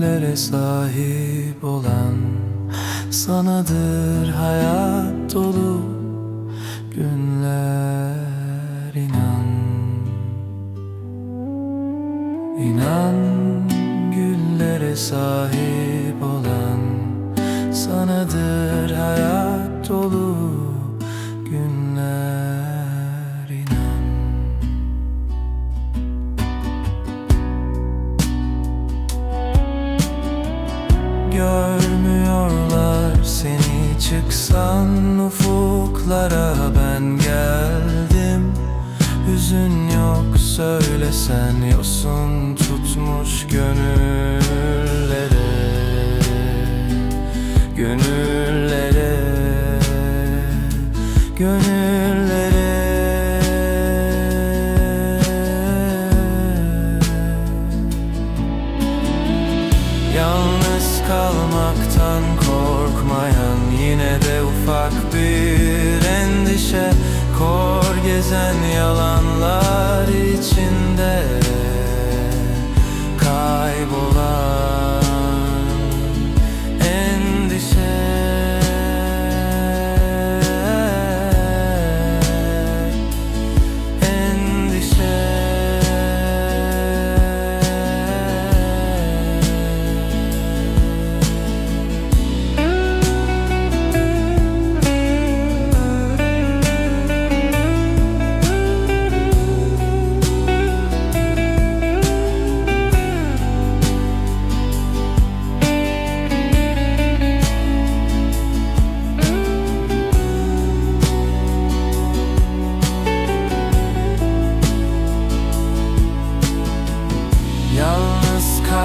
güllere sahip olan Sanadır hayat dolu günler inan. İnan güllere sahip olan Sanadır hayat dolu Görmüyorlar seni. Çıksan ufuklara ben geldim. Hüzün yok söylesen yosun tutmuş gönüllere. Gönüllere. Gönüllere kalmaktan korkmayan Yine de ufak bir endişe Kor gezen yalanlar içinde. Kaybolan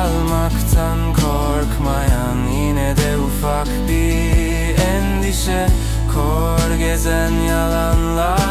Yalnız kalmaktan korkmayan Yine de ufak bir endişe. Kor gezen yalanlar